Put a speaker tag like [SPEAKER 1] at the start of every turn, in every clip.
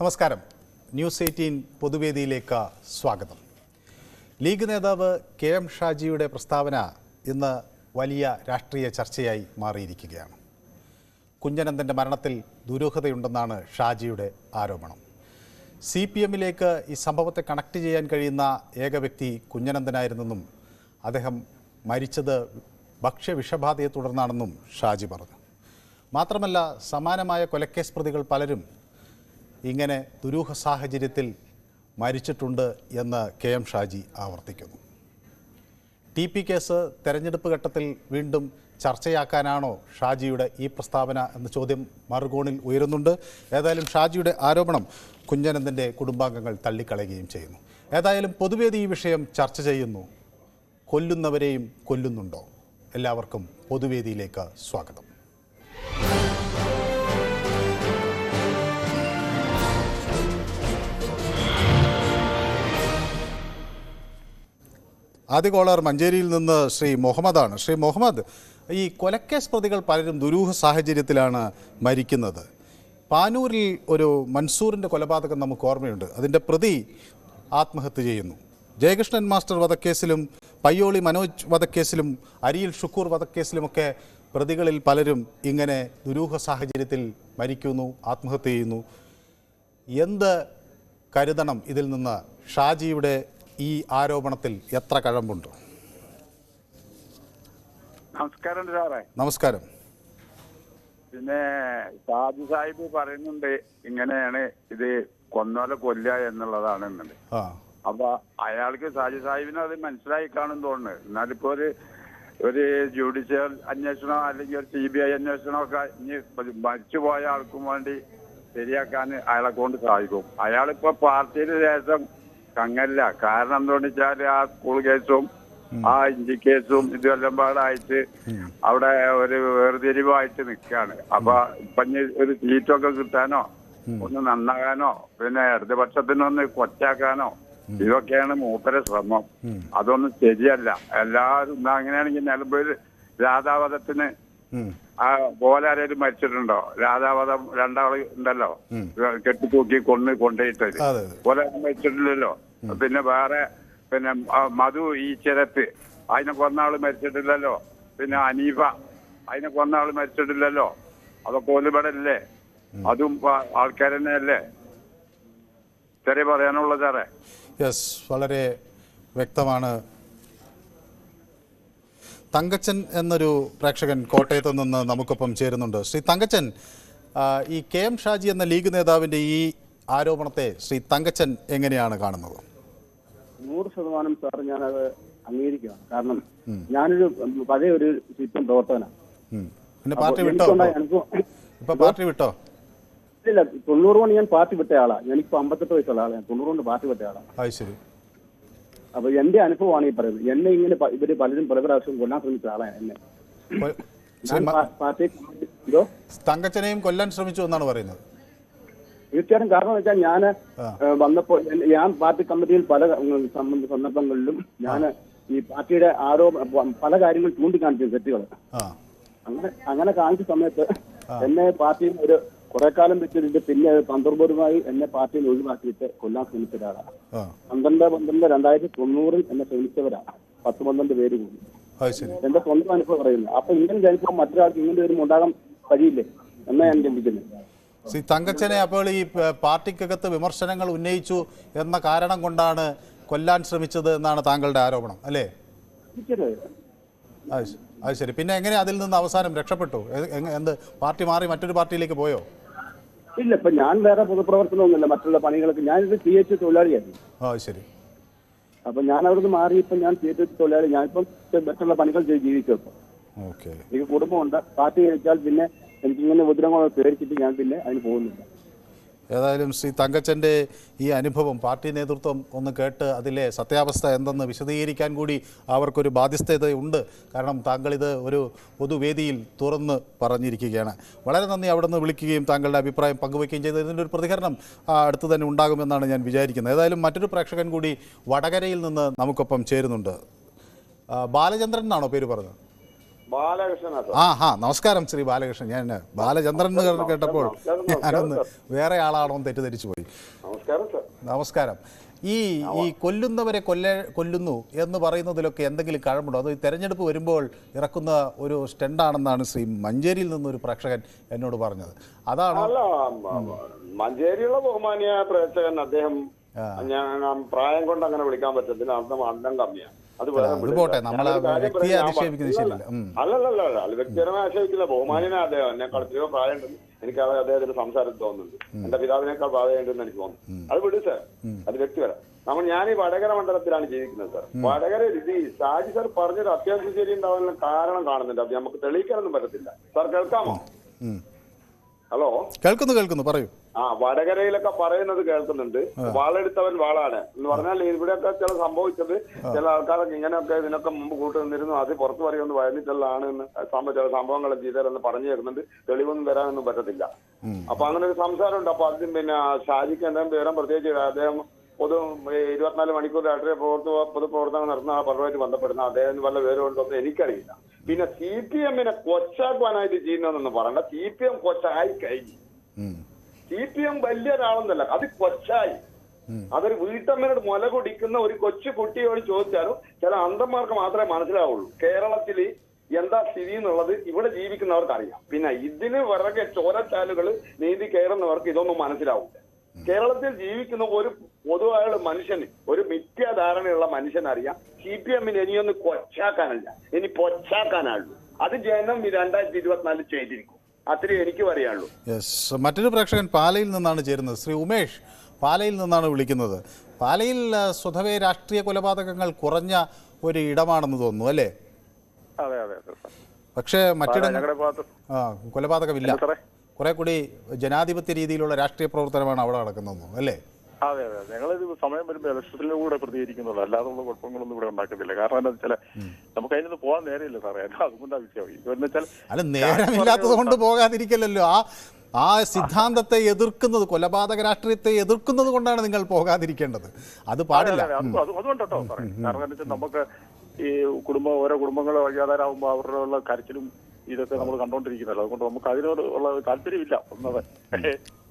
[SPEAKER 1] നമസ്കാരം. News eighteen പൊതുവേദിയിലേക്ക് സ്വാഗതം. League നേതാവ് കെ എം ഷാജിയുടെ പ്രസ്താവന ഇന്ന് വലിയ രാഷ്ട്രീയ ചർച്ചയായി മാറിയിരിക്കുകയാണ്. കുഞ്ഞനന്ദന്റെ മരണത്തിൽ ദുരൂഹതയുണ്ടെന്നാണ് ഷാജിയുടെ ആരോപണം. സി പി എമ്മിലേക്ക് ഈ സംഭവത്തെ കണക്ട് ചെയ്യാൻ കഴിയുന്ന ഏക വ്യക്തി കുഞ്ഞനന്ദനായിരുന്നെന്നും അദ്ദേഹം മരിച്ചത് ഭക്ഷ്യവിഷബാധയെ തുടർന്നാണെന്നും ഷാജി പറഞ്ഞു. മാത്രമല്ല സമാനമായ കൊലക്കേസ് പ്രതികൾ പലരും ഇങ്ങനെ ദുരൂഹ സാഹചര്യത്തിൽ മരിച്ചിട്ടുണ്ട് എന്ന് കെ എം ഷാജി ആവർത്തിക്കുന്നു. ടി പി കേസ് തെരഞ്ഞെടുപ്പ് ഘട്ടത്തിൽ വീണ്ടും ചർച്ചയാക്കാനാണോ ഷാജിയുടെ ഈ പ്രസ്താവന എന്ന ചോദ്യം മറുകോണിൽ ഉയരുന്നുണ്ട്. ഏതായാലും ഷാജിയുടെ ആരോപണം കുഞ്ഞനന്ദന്റെ കുടുംബാംഗങ്ങൾ തള്ളിക്കളയുകയും ചെയ്യുന്നു. ഏതായാലും പൊതുവേദി ഈ വിഷയം ചർച്ച ചെയ്യുന്നു. കൊല്ലുന്നവരെയും കൊല്ലുന്നുണ്ടോ? എല്ലാവർക്കും പൊതുവേദിയിലേക്ക് സ്വാഗതം. ആദ്യ കോളർ മഞ്ചേരിയിൽ നിന്ന് ശ്രീ മുഹമ്മദാണ്. ശ്രീ മുഹമ്മദ് ഈ കൊലക്കേസ് പ്രതികൾ പലരും ദുരൂഹ സാഹചര്യത്തിലാണ് മരിക്കുന്നത്. പാനൂരിൽ ഒരു മൻസൂറിന്റെ കൊലപാതകം നമുക്ക് ഓർമ്മയുണ്ട്. അതിന്റെ പ്രതി ആത്മഹത്യ ചെയ്യുന്നു. ജയകൃഷ്ണൻ മാസ്റ്റർ വധക്കേസിലും പയ്യോളി മനോജ് വധക്കേസിലും അരിയിൽ ഷുക്കൂർ വധക്കേസിലുമൊക്കെ പ്രതികളിൽ പലരും ഇങ്ങനെ ദുരൂഹ സാഹചര്യത്തിൽ മരിക്കുന്നു ആത്മഹത്യ ചെയ്യുന്നു. എന്ത് കരുതണം ഇതിൽ നിന്ന് ഷാജിയുടെ ഈ ആരോപണത്തിൽ എത്ര കഴമ്പുണ്ട്?
[SPEAKER 2] നമസ്കാരം സാറേ.
[SPEAKER 1] നമസ്കാരം.
[SPEAKER 2] പിന്നെ സാധു സാഹിബ് പറയുന്നുണ്ട് ഇങ്ങനെയാണ് ഇത് കൊന്നോലെ കൊല്ല എന്നുള്ളതാണ് അപ്പൊ അയാൾക്ക് സാജു സാഹിബിന് അത് മനസ്സിലായി കാണും തോന്നുന്നു. എന്നാലിപ്പോ ഒരു ഒരു ജുഡീഷ്യൽ അന്വേഷണം അല്ലെങ്കിൽ ഒരു സി ബി ഐ അന്വേഷണം ഒക്കെ ഇനി മരിച്ചുപോയ ആൾക്കും വേണ്ടി ശരിയാക്കാൻ അയാളെ കൊണ്ട് സാധിക്കും. അയാളിപ്പോ പാർട്ടിയിൽ ശേഷം കങ്ങല്ല കാരണം എന്താണെന്ന് വെച്ചാൽ ആ സ്കൂൾ കേസും ആ ഇഞ്ചി കേസും ഇതെല്ലാം പാടായിട്ട് അവിടെ ഒരു വേർതിരിവായിട്ട് നിൽക്കുകയാണ് അപ്പൊ ഇനി ഒരു സീറ്റൊക്കെ കിട്ടാനോ ഒന്ന് നന്നാകാനോ പിന്നെ ഇടതുപക്ഷത്തിനൊന്ന് കൊച്ചാക്കാനോ ഇതൊക്കെയാണ് മൂപ്പരെ ശ്രമം. അതൊന്നും ശരിയല്ല. എല്ലാവരും അങ്ങനെയാണെങ്കിൽ നിലമ്പൂർ രാധാവധത്തിന്. ആ ഗോലാരും മരിച്ചിട്ടുണ്ടോ? രാധാവധം രണ്ടാൾ ഉണ്ടല്ലോ. കെട്ടിത്തൂക്കി കൊന്ന് കൊണ്ടുപോയിട്ട് ഗോലാരം മരിച്ചിട്ടില്ലല്ലോ. പിന്നെ വേറെ പിന്നെ മധു ഈ ചിരത്ത്. അതിനെ കൊന്നാൾ മരിച്ചിട്ടില്ലല്ലോ. പിന്നെ അനീഫ അതിനെ കൊന്നാൾ മരിച്ചിട്ടില്ലല്ലോ. അതൊക്കെ ഓലിവിടെ അല്ലേ അതും ആൾക്കാർ തന്നെ അല്ലേ ചെറിയ പറയാനുള്ളത് സാറേ.
[SPEAKER 1] യെസ് വളരെ വ്യക്തമാണ്. തങ്കച്ചൻ എന്നൊരു പ്രേക്ഷകൻ കോട്ടയത്ത് നിന്ന് നമുക്കൊപ്പം ചേരുന്നുണ്ട്. ശ്രീ തങ്കച്ചൻ ഈ കെ എം ഷാജി എന്ന ലീഗ് നേതാവിന്റെ ഈ ആരോപണത്തെ ശ്രീ തങ്കച്ചൻ എങ്ങനെയാണ് കാണുന്നത്?
[SPEAKER 3] നൂറ് ശതമാനം സാർ ഞാനത് അംഗീകരിക്കുകയാണ്. കാരണം ഞാനൊരു പഴയ ഒരു സിസ്റ്റം പ്രവർത്തകനാണ്.
[SPEAKER 1] പിന്നെ പാർട്ടി വിട്ടോ? ഇപ്പൊ പാർട്ടി വിട്ടോ?
[SPEAKER 3] ഇല്ല തൊണ്ണൂറ് കൊണ്ട് ഞാൻ പാർട്ടി വിട്ട ആളാണ് ഞാനിപ്പോ അമ്പത്തെട്ട് വയസ്സുള്ള ആളാണ് തൊണ്ണൂറ് കൊണ്ട് പാർട്ടി വിട്ട
[SPEAKER 1] ആളാണ് ശരി.
[SPEAKER 3] അപ്പൊ എന്റെ അനുഭവമാണ് ഈ പറയുന്നത്. എന്നെ ഇങ്ങനെ ഇവർ പലരും പല പ്രാവശ്യം കൊല്ലാൻ ശ്രമിച്ച ആളാണ് എന്നെ.
[SPEAKER 1] തങ്കച്ചനെയും കൊല്ലാൻ ശ്രമിച്ചു എന്നാണ് പറയുന്നത്.
[SPEAKER 3] തീർച്ചയായിട്ടും കാരണം വെച്ചാൽ ഞാൻ വന്നപ്പോൾ ഞാൻ പാർട്ടി കമ്മിറ്റിയിൽ പല സന്ദർഭങ്ങളിലും ഞാൻ ഈ പാർട്ടിയുടെ ആരോ പല കാര്യങ്ങൾ ചൂണ്ടിക്കാണിച്ചു തെറ്റുകൾ അങ്ങനെ അങ്ങനെ കാണിച്ച സമയത്ത് എന്നെ പാർട്ടിയിൽ ഒരു കുറെ കാലം വെച്ചിട്ട് പിന്നെ പന്ത്രണ്ടുമായി തന്ത്രപരമായി എന്നെ പാർട്ടിയിൽ ഒഴിവാക്കിയിട്ട് കൊല്ലാൻ ശ്രമിച്ച ഒരാളാണ്
[SPEAKER 1] ആ.
[SPEAKER 3] പന്ത്രണ്ട് പന്ത്രണ്ട് രണ്ടായിരത്തി തൊണ്ണൂറിൽ എന്നെ ശ്രമിച്ചവരാണ് പത്ത് പന്ത്രണ്ട് പേര് കൂടി. എന്റെ സ്വന്തം അനുഭവം പറയുന്നത് അപ്പൊ ഇങ്ങനെ അനുഭവം മറ്റൊരാൾക്ക് ഇങ്ങനെ ഒരു ഉണ്ടാകാൻ കഴിയില്ലേ എന്നാ ഞാൻ ചിന്തിക്കുന്നത്.
[SPEAKER 1] ശ്രീ തങ്കച്ചനെ അപ്പോൾ ഈ പാർട്ടിക്കകത്ത് വിമർശനങ്ങൾ ഉന്നയിച്ചു എന്ന കാരണം കൊണ്ടാണ് കൊല്ലാൻ ശ്രമിച്ചത് എന്നാണ് താങ്കളുടെ ആരോപണം അല്ലേ? അത് ശരി. പിന്നെ എങ്ങനെ അതിൽ നിന്ന് അവസാനം രക്ഷപ്പെട്ടു? എന്ത്? പാർട്ടി മാറി മറ്റൊരു പാർട്ടിയിലേക്ക് പോയോ?
[SPEAKER 3] ഇല്ല ഇപ്പൊ ഞാൻ വേറെ പൊതുപ്രവർത്തനമൊന്നുമില്ല. മറ്റുള്ള പണികളൊക്കെ ഞാനിത് പി എച്ച് തൊഴിലാളിയായിരുന്നു.
[SPEAKER 1] ആ ശരി.
[SPEAKER 3] അപ്പൊ ഞാൻ അവിടുന്ന് മാറി ഇപ്പൊ ഞാൻ പി എച്ച് തൊഴിലാളി. ഞാനിപ്പം മറ്റുള്ള പണികൾ ചെയ്ത് ജീവിക്കും ഇപ്പൊ. എനിക്ക് കുടുംബമുണ്ട്. പാർട്ടി കഴിച്ചാൽ പിന്നെ എനിക്ക് ഇങ്ങനെ ഉപദ്രവങ്ങൾ പേടിച്ചിട്ട് ഞാൻ പിന്നെ അതിന് പോകുന്നില്ല.
[SPEAKER 1] ഏതായാലും ശ്രീ തങ്കച്ചന്റെ ഈ അനുഭവം പാർട്ടി നേതൃത്വം ഒന്ന് കേട്ട് അതിലെ സത്യാവസ്ഥ എന്തെന്ന് വിശദീകരിക്കാൻ കൂടി അവർക്കൊരു ബാധ്യസ്ഥതയുണ്ട്. കാരണം താങ്കൾ ഇത് ഒരു പൊതുവേദിയിൽ തുറന്ന് പറഞ്ഞിരിക്കുകയാണ്. വളരെ നന്ദി അവിടെ നിന്ന് വിളിക്കുകയും താങ്കളുടെ അഭിപ്രായം പങ്കുവയ്ക്കുകയും ചെയ്ത് ഇതിന്റെ ഒരു പ്രതികരണം അടുത്ത് തന്നെ ഉണ്ടാകുമെന്നാണ് ഞാൻ വിചാരിക്കുന്നത്. ഏതായാലും മറ്റൊരു പ്രേക്ഷകൻ കൂടി വടകരയിൽ നിന്ന് നമുക്കൊപ്പം ചേരുന്നുണ്ട്. ബാലചന്ദ്രൻ എന്നാണോ പേര് പറഞ്ഞത്? ആ ഹാ നമസ്കാരം ശ്രീ ബാലകൃഷ്ണൻ. ഞാൻ ബാലചന്ദ്രൻ എന്ന് കേട്ട- കേട്ടപ്പോൾ ഞാനൊന്ന് വേറെ ആളാണോ എന്ന് തെറ്റിദ്ധരിച്ചു പോയി.
[SPEAKER 4] നമസ്കാരം
[SPEAKER 1] ഈ ഈ കൊല്ലുന്നവരെ കൊല്ല കൊല്ലുന്നു എന്ന് പറയുന്നതിലൊക്കെ എന്തെങ്കിലും കഴമുണ്ടോ അത് തെരഞ്ഞെടുപ്പ് വരുമ്പോൾ ഇറക്കുന്ന ഒരു സ്റ്റണ്ടാണെന്നാണ് ശ്രീ മഞ്ചേരിയിൽ നിന്നൊരു പ്രേക്ഷകൻ എന്നോട് പറഞ്ഞത്. അതാണ്?
[SPEAKER 4] മഞ്ചേരിയുള്ള ബഹുമാനിയായ പ്രേക്ഷകൻ അദ്ദേഹം ഞാൻ പ്രായം കൊണ്ട് അങ്ങനെ വിളിക്കാൻ പറ്റത്തില്ല. അർത്ഥം അന്നം കമ്മിയാണ്. അത്
[SPEAKER 1] പോട്ടെ, നമ്മൾ വ്യക്തിയെ അധിക്ഷേപിക്കുന്നത്. ശരിയല്ല.
[SPEAKER 4] അല്ലല്ലല്ല അത് വ്യക്തിപരമായി ആക്ഷേപിക്കില്ല. ബഹുമാനിനെ അദ്ദേഹം എന്നെ കളത്തിലോ പ്രായമുണ്ടെന്ന് എനിക്ക് അവർ അദ്ദേഹത്തിന്റെ സംസാരം തോന്നുന്നുണ്ട്. എന്റെ പിതാവിനേക്കാൾ പ്രായമുണ്ടെന്ന് എനിക്ക് തോന്നുന്നു. അത് വിട് സാർ. അത് വ്യക്തിപരം. നമ്മൾ ഞാൻ ഈ വടകര മണ്ഡലത്തിലാണ് ജീവിക്കുന്നത് സാർ. വടകര രീതി സാജി ഷാജി സാർ പറഞ്ഞൊരു അത്യാവശ്യം ശരി ഉണ്ടാവാനുള്ള കാരണം കാണുന്നുണ്ട്. അത് നമുക്ക് തെളിയിക്കാനൊന്നും പറ്റത്തില്ല. സാർ കേൾക്കാമോ? ഹലോ?
[SPEAKER 1] കേൾക്കുന്നു കേൾക്കുന്നു. പറയൂ.
[SPEAKER 4] ആ വടകരയിലൊക്കെ പറയുന്നത് കേൾക്കുന്നുണ്ട്. വാളെടുത്തവൻ വാളാണ്. എന്ന് പറഞ്ഞാൽ ഇവിടെയൊക്കെ ചില സംഭവിച്ചത്. ചില ആൾക്കാരൊക്കെ ഇങ്ങനെയൊക്കെ ഇതിനൊക്കെ മുമ്പ് കൂട്ടു നിന്നിരുന്നു അത് പുറത്തു പറയുമെന്ന് വയലിട്ടുള്ളതാണ് എന്ന് ചില സംഭവങ്ങൾ ചെയ്തതെന്ന് പറഞ്ഞു തരുന്നുണ്ട്. തെളിവൊന്നും തരാനൊന്നും പറ്റത്തില്ല. അപ്പൊ അങ്ങനെ ഒരു സംസാരമുണ്ട്. അപ്പൊ അതിന് പിന്നെ ഷാജിക്ക് എന്തെങ്കിലും വിവരം പ്രത്യേകിച്ച് അദ്ദേഹം പൊതു ഇരുപത്തിനാല് മണിക്കൂർ രാഷ്ട്രീയ പ്രവർത്തക പൊതുപ്രവർത്തനം നടത്തുന്ന ആ പദവുമായിട്ട് ബന്ധപ്പെടുന്ന അദ്ദേഹത്തിന് വല്ല വിവരം ഉണ്ടോന്ന് എനിക്കറിയില്ല. പിന്നെ സി പി എമ്മിനെ കൊച്ചാക്കുവാനായിട്ട് ചെയ്യുന്നതെന്നൊന്നും പറയണ്ട. സി പി എം കൊച്ചായി കഴിഞ്ഞു. സി പി എം വലിയ ഒരാളൊന്നല്ല അത് കൊച്ചായി. അതൊരു വീട്ടമ്മയോട് മുല കുടിക്കുന്ന ഒരു കൊച്ചു കുട്ടിയോട് ചോദിച്ചാലും ചില അന്തന്മാർക്ക് മാത്രമേ മനസ്സിലാവുള്ളൂ. കേരളത്തിൽ എന്താ സ്ഥിതി എന്നുള്ളത് ഇവിടെ ജീവിക്കുന്നവർക്ക് അറിയാം പിന്നെ ഇതിന് വിറകെ ചോരച്ചാലുകൾ നീതി കയറുന്നവർക്ക് ഇതൊന്നും മനസ്സിലാവില്ല. കേരളത്തിൽ ജീവിക്കുന്ന ഒരു പൊതുവായുള്ള മനുഷ്യന് ഒരു മിഥ്യാധാരണയുള്ള മനുഷ്യനറിയാം സി പി എമ്മിന് ഇനിയൊന്ന് കൊച്ചാക്കാനല്ല. ഇനി പൊച്ചാക്കാനാണുള്ളൂ അത് ജനം ഈ രണ്ടായിരത്തി ഇരുപത്തിനാലിൽ ചെയ്തിരിക്കും. അത്രേ എനിക്കും
[SPEAKER 1] അറിയാനുള്ളൂ. മറ്റൊരു പ്രേക്ഷകൻ പാലയിൽ നിന്നാണ് ചേരുന്നത്. ശ്രീ ഉമേഷ് പാലയിൽ നിന്നാണ് വിളിക്കുന്നത്. പാലയിൽ സ്വതവേ രാഷ്ട്രീയ കൊലപാതകങ്ങൾ കുറഞ്ഞ ഒരു ഇടമാണെന്ന് തോന്നുന്നു അല്ലേ?
[SPEAKER 5] അതെ അതെ
[SPEAKER 1] പക്ഷേ മറ്റിടങ്ങൾ കൊലപാതകമില്ല. കുറെ കൂടി ജനാധിപത്യ രീതിയിലുള്ള രാഷ്ട്രീയ പ്രവർത്തനമാണ് അവിടെ നടക്കുന്നത് അല്ലേ?
[SPEAKER 5] അതെ അതെ. ഞങ്ങളിത് സമയം വരുമ്പോൾ ഇലക്ഷനിലൂടെ പ്രതികരിക്കുന്നുള്ളൂ. അല്ലാതുള്ള കുഴപ്പങ്ങളൊന്നും ഇവിടെ ഉണ്ടാക്കുന്നില്ല കാരണം എന്താ വെച്ചാൽ നമുക്ക് അതിനൊന്ന് പോകാൻ നേരമില്ല സാറേ. അത് അതുകൊണ്ടാണ് വിഷയം. ഇതെന്ന് വെച്ചാൽ
[SPEAKER 1] അല്ല നേരമില്ലാത്തത് കൊണ്ട് പോകാതിരിക്കലല്ലോ ആ ആ സിദ്ധാന്തത്തെ എതിർക്കുന്നത് കൊലപാതക രാഷ്ട്രീയത്തെ എതിർക്കുന്നത് കൊണ്ടാണ് നിങ്ങൾ പോകാതിരിക്കേണ്ടത്. അത് പാടില്ല.
[SPEAKER 5] അതുകൊണ്ടോ കാരണം നമുക്ക് ഈ കുടുംബ ഓരോ കുടുംബങ്ങൾ വഴിയാതാരാകുമ്പോൾ അവരുടെ ഉള്ള കരച്ചിലും ഇതൊക്കെ നമ്മൾ കണ്ടോണ്ടിരിക്കുന്നല്ലോ. അതുകൊണ്ട് നമുക്ക് അതിനോട് ഉള്ള താല്പര്യമില്ല. ഒന്നത്.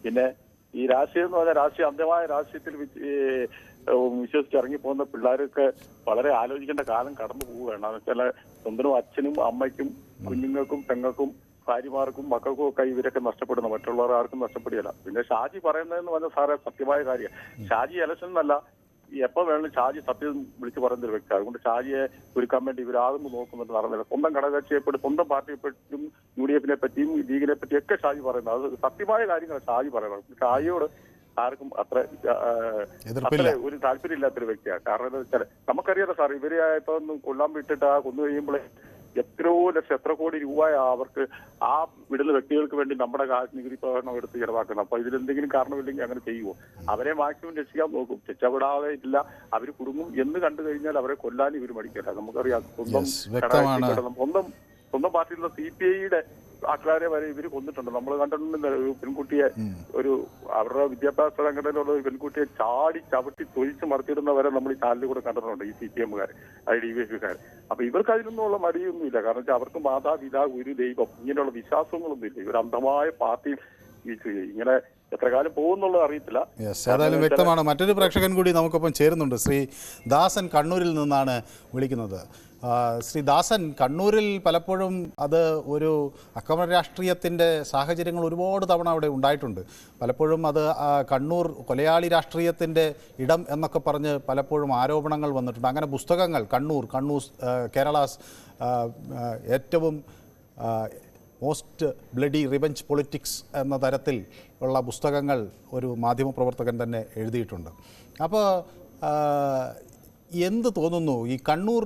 [SPEAKER 5] പിന്നെ ഈ രാഷ്ട്രീയം എന്ന് പറഞ്ഞാൽ രാഷ്ട്രീയ അന്ധമായ രാഷ്ട്രീയത്തിൽ വിശ്വസിച്ചിറങ്ങി പോകുന്ന പിള്ളേരൊക്കെ വളരെ ആലോചിക്കേണ്ട കാലം കടന്നു പോവുകയാണ്. എന്ന് വെച്ചാൽ സ്വന്തം അച്ഛനും അമ്മയ്ക്കും കുഞ്ഞുങ്ങൾക്കും പെങ്ങൾക്കും ഭാര്യമാർക്കും മക്കൾക്കും ഒക്കെ ഇവരൊക്കെ നഷ്ടപ്പെടുന്നു. മറ്റുള്ളവർ ആർക്കും നഷ്ടപ്പെടുകയില്ല. പിന്നെ ഷാജി പറയുന്നതെന്ന് പറഞ്ഞാൽ സാറേ സത്യമായ കാര്യം ഷാജി ഇലക്ഷൻ എന്നല്ല എപ്പോ വേണമെങ്കിലും ഷാജി സത്യം വിളിച്ചു പറയുന്ന ഒരു വ്യക്തി. അതുകൊണ്ട് ഷാജിയെ ഒരുക്കാൻ വേണ്ടി ഇവരാതൊന്നും നോക്കുന്നുണ്ട് നടന്നില്ല. സ്വന്തം ഘടകകക്ഷിയെ പറ്റി സ്വന്തം പാർട്ടിയെപ്പറ്റിയും യു ഡി എഫിനെ പറ്റിയും ലീഗിനെ പറ്റിയും ഒക്കെ ഷാജി പറയുന്നത് അത് സത്യമായ കാര്യങ്ങൾ ഷാജി പറയുന്നത്. ഷാജിയോട് ആർക്കും അത്ര. അത്ര ഒരു താല്പര്യം ഇല്ലാത്തൊരു വ്യക്തിയാണ്. കാരണം എന്താ വെച്ചാൽ നമുക്കറിയാലോ സാർ ഇവരെ ഇപ്പൊ കൊല്ലാൻ വിട്ടിട്ട് ആ കൊന്നു കഴിയുമ്പോൾ എത്രയോ ലക്ഷം എത്ര കോടി രൂപയാണ് അവർക്ക് ആ വിടുന്ന വ്യക്തികൾക്ക് വേണ്ടി നമ്മുടെ നികുതി പ്രകടനം എടുത്ത് ചെലവാക്കണം അപ്പൊ ഇതിലെന്തെങ്കിലും കാരണമില്ലെങ്കിൽ അങ്ങനെ ചെയ്യുമോ അവരെ മാക്സിമം രക്ഷിക്കാൻ നോക്കും. രക്ഷപ്പെടാതെ ഇല്ല. അവർ കുടുങ്ങും എന്ന് കണ്ടു കഴിഞ്ഞാൽ അവരെ കൊല്ലാൻ ഇവർ മടിക്കട്ടെ നമുക്കറിയാം. സ്വന്തം സ്വന്തം പാർട്ടിയിലുള്ള സി പി ഐയുടെ ആൾക്കാരെ വരെ ഇവർ കൊന്നിട്ടുണ്ട്. നമ്മൾ കണ്ടിട്ടുണ്ട് ഒരു പെൺകുട്ടിയെ ഒരു അവരുടെ വിദ്യാഭ്യാസ സംഘടനയിലുള്ള ഒരു പെൺകുട്ടിയെ ചാടി ചവിട്ടി തൊഴിച്ച് മറിച്ചിടുന്നവരെ നമ്മൾ ഈ ചാനലിൽ കൂടെ കണ്ടിട്ടുണ്ട് ഈ സി പി എമ്മുകാർ ഐ ഡി വി എഫുകാർ അപ്പൊ ഇവർക്ക് അതിനൊന്നുള്ള മടിയൊന്നുമില്ല. കാരണം വെച്ചാൽ അവർക്ക് മാതാപിതാ ഗുരു ദൈവം ഇങ്ങനെയുള്ള വിശ്വാസങ്ങളൊന്നും ഇല്ല ഇവർ അന്ധമായ പാർട്ടി ഇങ്ങനെ എത്ര കാലം അറിയത്തില്ല.
[SPEAKER 1] ഏതായാലും വ്യക്തമാണ്. മറ്റൊരു പ്രേക്ഷകൻ കൂടി നമുക്കൊപ്പം ചേരുന്നുണ്ട്. ശ്രീ ദാസൻ കണ്ണൂരിൽ നിന്നാണ് വിളിക്കുന്നത്. ശ്രീ ദാസൻ കണ്ണൂരിൽ പലപ്പോഴും അത് ഒരു അക്രമ രാഷ്ട്രീയത്തിന്റെ സാഹചര്യങ്ങൾ ഒരുപാട് തവണ അവിടെ ഉണ്ടായിട്ടുണ്ട്. പലപ്പോഴും അത് കണ്ണൂർ കൊലയാളി രാഷ്ട്രീയത്തിന്റെ ഇടം എന്നൊക്കെ പറഞ്ഞ് പലപ്പോഴും ആരോപണങ്ങൾ വന്നിട്ടുണ്ട്. അങ്ങനെ പുസ്തകങ്ങൾ കണ്ണൂർ കണ്ണൂർ കേരളാസ് ഏറ്റവും മോസ്റ്റ് ബ്ലഡി റിവഞ്ച് പൊളിറ്റിക്സ് എന്ന തരത്തിൽ ഉള്ള പുസ്തകങ്ങൾ ഒരു മാധ്യമപ്രവർത്തകൻ തന്നെ എഴുതിയിട്ടുണ്ട്. അപ്പോൾ എന്ത് തോന്നുന്നു? ഈ കണ്ണൂർ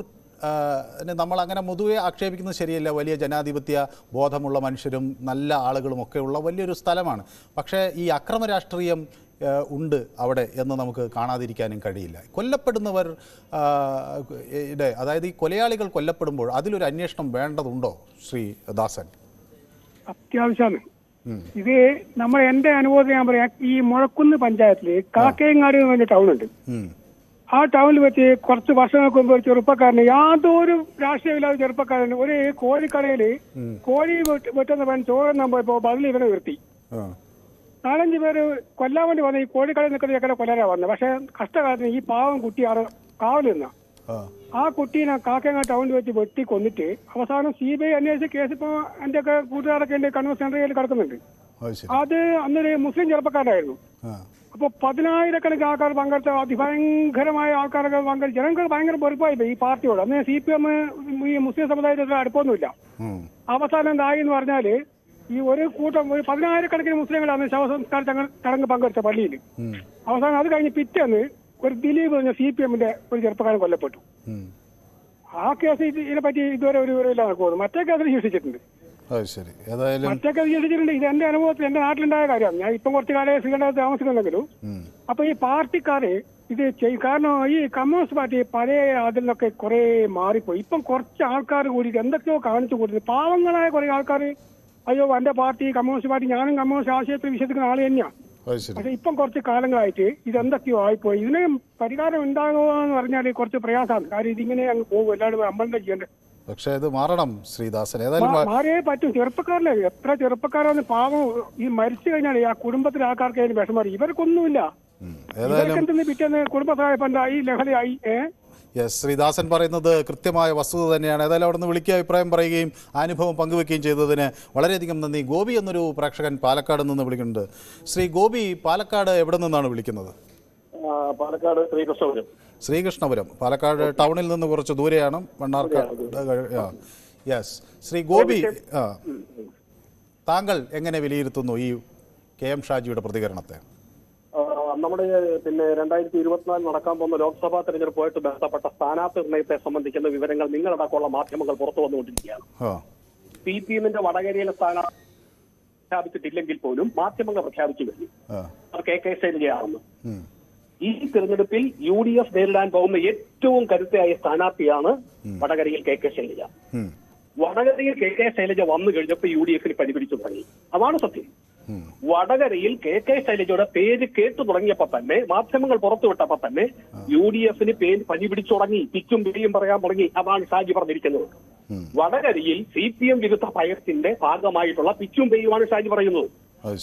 [SPEAKER 1] നമ്മൾ അങ്ങനെ പൊതുവെ ആക്ഷേപിക്കുന്നത് ശരിയല്ല. വലിയ ജനാധിപത്യ ബോധമുള്ള മനുഷ്യരും നല്ല ആളുകളും ഒക്കെ ഉള്ള വലിയൊരു സ്ഥലമാണ്. പക്ഷേ ഈ അക്രമ രാഷ്ട്രീയം ഉണ്ട് അവിടെ എന്ന് നമുക്ക് കാണാതിരിക്കാനും കഴിയില്ല. കൊല്ലപ്പെടുന്നവർ അതായത് ഈ കൊലയാളികൾ കൊല്ലപ്പെടുമ്പോൾ അതിലൊരു അന്വേഷണം വേണ്ടതുണ്ടോ ശ്രീ ദാസൻ?
[SPEAKER 6] അത്യാവശ്യമാണ്. ഇത് നമ്മൾ എന്റെ അനുഭവത്തിൽ ഞാൻ പറയാം. ഈ മുഴക്കുന്ന് പഞ്ചായത്തിൽ കാക്കയങ്ങാട് എന്ന് പറഞ്ഞ ടൗൺ ഉണ്ട്. ആ ടൗണിൽ വെച്ച് കുറച്ച് വർഷങ്ങൾക്ക് മുമ്പ് ഒരു ചെറുപ്പക്കാരന് യാതൊരു രാഷ്ട്രീയമില്ലാത്ത ചെറുപ്പക്കാരൻ ഒരു കോഴിക്കടയിൽ കോഴി വെട്ട്- വെട്ടുന്ന പൻ ചോറുന്നാൻ പോയപ്പോ ബദലി ഇവനെ നിർത്തി.
[SPEAKER 1] ആ.
[SPEAKER 6] നാലഞ്ച് പേര് കൊല്ലാൻ വേണ്ടി വന്ന ഈ കോഴിക്കടയിൽ നിൽക്കുന്ന ചെക്കനെ കൊല്ലാനാ വന്നത് പക്ഷെ കഷ്ടകാലത്തിന് ഈ പാവം കുട്ടി അവിടെ കാവൽ നിന്ന.
[SPEAKER 1] ആ.
[SPEAKER 6] കുട്ടീനെ കാക്കങ്ങ ടൗണിൽ വെച്ച് വെട്ടി കൊന്നിട്ട് അവസാനം സി ബി ഐ അന്വേഷിച്ച കേസ് ഇപ്പോ എന്റെ ഒക്കെ കൂട്ടുകാരൊക്കെ എന്റെ കണ്ണൂർ സെൻട്രൽ കിടക്കുന്നുണ്ട്.
[SPEAKER 1] അത്
[SPEAKER 6] അന്നൊരു മുസ്ലിം ചെറുപ്പക്കാരായിരുന്നു
[SPEAKER 1] ആ
[SPEAKER 6] അപ്പൊ പതിനായിരക്കണക്കിന് ആൾക്കാർ പങ്കെടുത്ത അതിഭയങ്കരമായ ആൾക്കാരൊക്കെ പങ്കെടുത്ത് ജനങ്ങൾ ഭയങ്കര വെറുപ്പായി ഈ പാർട്ടിയോട്. അന്ന് സി പി എം ഈ മുസ്ലിം സമുദായത്തിൽ അടുപ്പൊന്നുമില്ല. അവസാനം എന്തായി എന്ന് പറഞ്ഞാൽ ഈ ഒരു കൂട്ടം ഒരു പതിനായിരക്കണക്കിന് മുസ്ലിങ്ങളാണ് ശവസംസ്കാര ചടങ്ങ് പങ്കെടുത്ത പള്ളിയിൽ അവസാനം അത് കഴിഞ്ഞ് പിറ്റേന്ന് ഒരു ദിലീപ് പറഞ്ഞ സി പി എമ്മിന്റെ ഒരു ചെറുപ്പക്കാരൻ കൊല്ലപ്പെട്ടു. ആ കേസ് ഇത് ഇതിനെപ്പറ്റി ഇതുവരെ ഒരു വിവരമില്ല നടക്കുള്ളൂ മറ്റേ കേസിൽ ശിക്ഷിച്ചിട്ടുണ്ട്.
[SPEAKER 1] അത് ശരി. ഏതായാലും
[SPEAKER 6] ഇത് എന്റെ അനുഭവത്തിൽ എന്റെ നാട്ടിലുണ്ടായ കാര്യമാണ് ഞാൻ ഇപ്പം കുറച്ച് കാലം ശ്രീകണ്ഠത്ത് താമസിക്കുന്നെങ്കിലും
[SPEAKER 1] ഉം.
[SPEAKER 6] അപ്പൊ ഈ പാർട്ടിക്കാര് ഇത് ചെയ്യും. കാരണം ഈ കമ്മ്യൂണിസ്റ്റ് പാർട്ടി പഴയ അതിൽ നിന്നൊക്കെ കുറെ മാറിപ്പോയി. ഇപ്പം കുറച്ച് ആൾക്കാർ കൂടി എന്തൊക്കെയോ കാണിച്ചു കൊടുത്തു പാവങ്ങളായ കുറെ ആൾക്കാർ അയ്യോ എന്റെ പാർട്ടി കമ്മ്യൂണിസ്റ്റ് പാർട്ടി ഞാനും കമ്മ്യൂണിസ്റ്റ് ആശയത്തിൽ വിശ്വസിക്കുന്ന ആൾ തന്നെയാണ് പക്ഷെ ഇപ്പം കുറച്ച് കാലങ്ങളായിട്ട് ഇത് ഇതെന്തൊക്കെയോ ആയിപ്പോയി. ഇതിന് പരിഹാരം ഉണ്ടാകുമോ എന്ന് പറഞ്ഞാൽ കുറച്ച് പ്രയാസമാണ്. കാര്യം ഇതിങ്ങനെ അങ്ങ് പോകും. എല്ലാവരും അമ്പലം ചെയ്യേണ്ടത്
[SPEAKER 1] പക്ഷേ ഇത് മാറണം ശ്രീദാസൻ. ഏതായാലും
[SPEAKER 6] മാറിയേ പറ്റും. ചെറുപ്പക്കാരല്ലേ എത്ര ചെറുപ്പക്കാരാണ് പാവം ഈ മരിച്ചു കഴിഞ്ഞാൽ ആ കുടുംബത്തിലെ ആൾക്കാർക്ക് അതിന് വിഷമം ഇവർക്കൊന്നുമില്ല. ഏഹ്
[SPEAKER 1] യെസ് ശ്രീദാസൻ പറയുന്നത് കൃത്യമായ വസ്തുത തന്നെയാണ്. ഏതായാലും അവിടെ നിന്ന് വിളിക്കുക അഭിപ്രായം പറയുകയും അനുഭവം പങ്കുവെക്കുകയും ചെയ്തതിന് വളരെയധികം നന്ദി. ഗോപി എന്നൊരു പ്രേക്ഷകൻ പാലക്കാട് നിന്ന് വിളിക്കുന്നുണ്ട്. ശ്രീ ഗോപി പാലക്കാട് എവിടെ നിന്നാണ് വിളിക്കുന്നത്?
[SPEAKER 7] പാലക്കാട് ശ്രീകൃഷ്ണപുരം.
[SPEAKER 1] ശ്രീകൃഷ്ണപുരം പാലക്കാട് ടൗണിൽ നിന്ന് കുറച്ച് ദൂരെയാണ് മണ്ണാർക്കാട് യെസ് ശ്രീ ഗോപി താങ്കൾ എങ്ങനെ വിലയിരുത്തുന്നു ഈ കെ എം ഷാജിയുടെ പ്രതികരണത്തെ?
[SPEAKER 7] നമ്മുടെ പിന്നെ രണ്ടായിരത്തി ഇരുപത്തിനാല് നടക്കാൻ പോകുന്ന ലോക്സഭാ തെരഞ്ഞെടുപ്പുമായിട്ട് ബന്ധപ്പെട്ട സ്ഥാനാർത്ഥി നിർണയത്തെ സംബന്ധിക്കുന്ന വിവരങ്ങൾ നിങ്ങളടക്കമുള്ള മാധ്യമങ്ങൾ പുറത്തു വന്നുകൊണ്ടിരിക്കുകയാണ്. സി പി എമ്മിന്റെ വടകരയിലെ സ്ഥാനാർത്ഥി പ്രഖ്യാപിച്ചിട്ടില്ലെങ്കിൽ പോലും മാധ്യമങ്ങൾ പ്രഖ്യാപിച്ചു കഴിഞ്ഞു. കെ കെ ശൈലജയാണെന്ന്. ഈ തെരഞ്ഞെടുപ്പിൽ യു ഡി എഫ് നേരിടാൻ പോകുന്ന ഏറ്റവും കരുത്തയായ സ്ഥാനാർത്ഥിയാണ് വടകരയിൽ കെ കെ ശൈലജ. വടകരയിൽ കെ കെ ശൈലജ വന്നു കഴിഞ്ഞപ്പോൾ യു ഡി എഫിന് പരിപിടിച്ചു തുടങ്ങി. അതാണ് സത്യം. വടകരയിൽ കെ കെ ശൈലജയുടെ പേര് കേട്ടു തുടങ്ങിയപ്പോ തന്നെ മാധ്യമങ്ങൾ പുറത്തുവിട്ടപ്പോ തന്നെ യു ഡി എഫിന് പേര് പനി പിടിച്ചു തുടങ്ങി. പിച്ചും പിടിയും പറയാൻ തുടങ്ങി. അതാണ് ഷാജി പറഞ്ഞിരിക്കുന്നത്. വടകരയിൽ സി പി എം വിരുദ്ധ ഭയത്തിന്റെ ഭാഗമായിട്ടുള്ള പിച്ചും പെയ്യുമാണ് ഷാജി പറയുന്നത്.